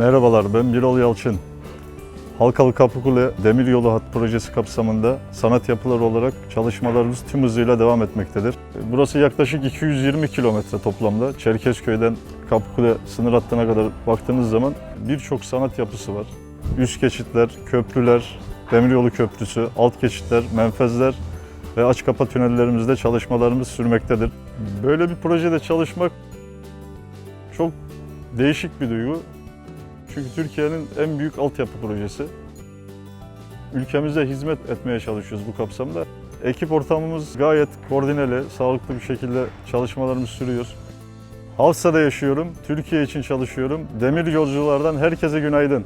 Merhabalar, ben Birol Yalçın. Halkalı Kapıkule Demiryolu Hat Projesi kapsamında sanat yapıları olarak çalışmalarımız tüm hızıyla devam etmektedir. Burası yaklaşık 220 kilometre toplamda. Çerkezköy'den Kapıkule sınır hattına kadar baktığınız zaman birçok sanat yapısı var. Üst geçitler, köprüler, Demiryolu Köprüsü, alt geçitler, menfezler ve aç kapa tünellerimizde çalışmalarımız sürmektedir. Böyle bir projede çalışmak çok değişik bir duygu. Çünkü Türkiye'nin en büyük altyapı projesi. Ülkemize hizmet etmeye çalışıyoruz bu kapsamda. Ekip ortamımız gayet koordineli, sağlıklı bir şekilde çalışmalarımız sürüyor. Havsa'da yaşıyorum, Türkiye için çalışıyorum. Demir yolculardan herkese günaydın.